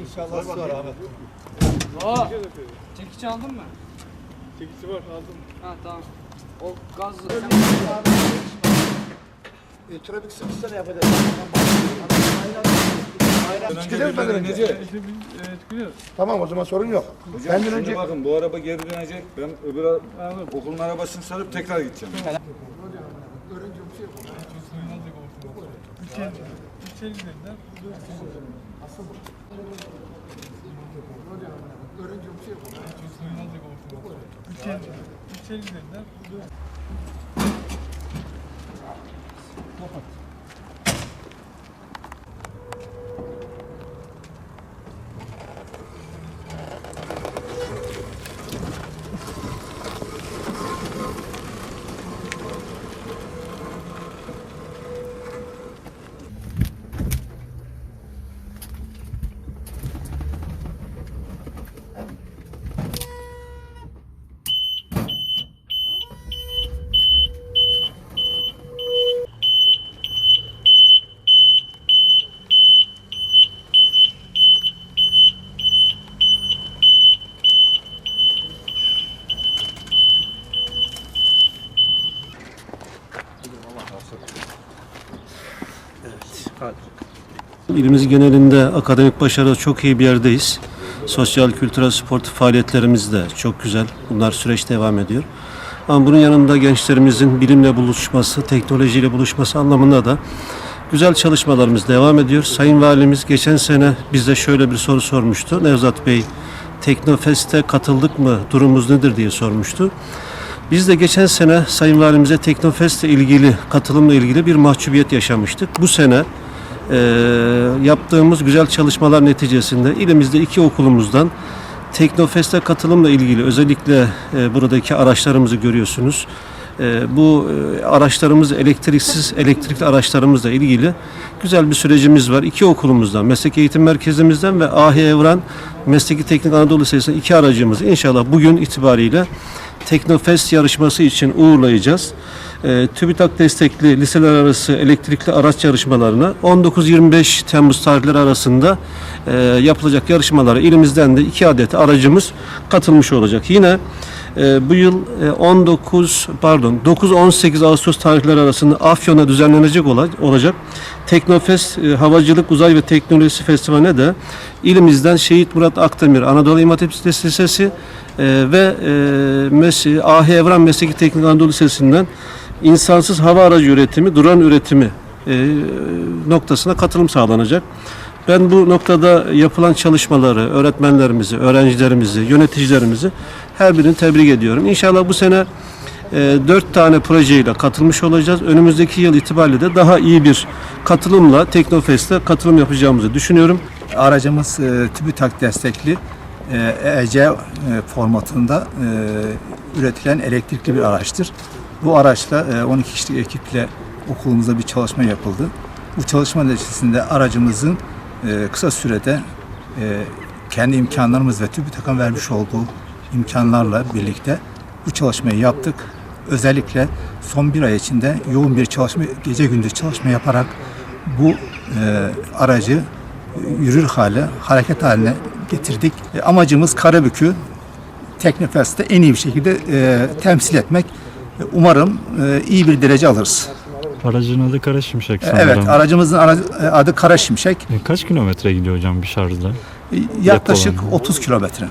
İnşallah su var Ahmet. Aa, çekiç aldın mı? Çekici var aldım. Ha tamam. O gaz... E, trafik sıkışsa ne yapacağız? Çıkacağız benden önce. Tamam o zaman sorun yok. Hocam Benden şimdi önce bakın bu araba geri dönecek. Ben öbür okulun arabasını sarıp tekrar gideceğim. İçeri, içeri gidenler. İçeri, içeri gidenler. İlimiz genelinde akademik başarıda çok iyi bir yerdeyiz. Sosyal, kültürel, sportif faaliyetlerimiz de çok güzel. Bunlar süreç devam ediyor. Ama bunun yanında gençlerimizin bilimle buluşması, teknolojiyle buluşması anlamında da güzel çalışmalarımız devam ediyor. Sayın Valimiz geçen sene bize şöyle bir soru sormuştu. Nevzat Bey, Teknofest'e katıldık mı, durumumuz nedir diye sormuştu. Biz de geçen sene Sayın Valimize Teknofest'le ilgili, katılımla ilgili bir mahcubiyet yaşamıştık. Bu sene e, yaptığımız güzel çalışmalar neticesinde ilimizde iki okulumuzdan Teknofest'e katılımla ilgili özellikle e, buradaki araçlarımızı görüyorsunuz. E, bu e, araçlarımız elektriksiz, elektrikli araçlarımızla ilgili güzel bir sürecimiz var. İki okulumuzdan, Meslek Eğitim Merkezimizden ve Ahi Evran Mesleki Teknik Anadolu Lisesi'nden iki aracımızı inşallah bugün itibariyle Teknofest yarışması için uğurlayacağız. E, TÜBİTAK destekli liseler arası elektrikli araç yarışmalarına 19-25 Temmuz tarihleri arasında e, yapılacak yarışmalara ilimizden de iki adet aracımız katılmış olacak. Yine e, bu yıl e, 19 pardon 9-18 Ağustos tarihleri arasında Afyon'da düzenlenecek ola- olacak Teknofest Havacılık Uzay ve Teknolojisi Festivali'ne de ilimizden Şehit Murat Akdemir Anadolu İmam Hatip Lisesi e, ve e, Mes- Ahi Evran Mesleki Teknik Anadolu Lisesi'nden insansız hava aracı üretimi, drone üretimi e, noktasına katılım sağlanacak. Ben bu noktada yapılan çalışmaları, öğretmenlerimizi, öğrencilerimizi, yöneticilerimizi her birini tebrik ediyorum. İnşallah bu sene e, dört tane projeyle katılmış olacağız. Önümüzdeki yıl itibariyle de daha iyi bir katılımla Teknofest'e katılım yapacağımızı düşünüyorum. Aracımız e, TÜBİTAK destekli e, EC e, formatında e, üretilen elektrikli bir araçtır. Bu araçla e, 12 kişilik ekiple okulumuzda bir çalışma yapıldı. Bu çalışma neticesinde aracımızın e, kısa sürede e, kendi imkanlarımız ve TÜBİTAK'ın vermiş olduğu imkanlarla birlikte bu çalışmayı yaptık. Özellikle son bir ay içinde yoğun bir çalışma, gece gündüz çalışma yaparak bu e, aracı yürür hale, hareket haline getirdik. E, amacımız Karabük'ü Teknofest'te en iyi bir şekilde e, temsil etmek. E, Umarım e, iyi bir derece alırız. Aracın adı Kara Şimşek E, sanırım. Evet, aracımızın ara- e, adı Kara Şimşek. E, Kaç kilometre gidiyor hocam bir şarjda? E, Yaklaşık Depolama. 30 kilometre.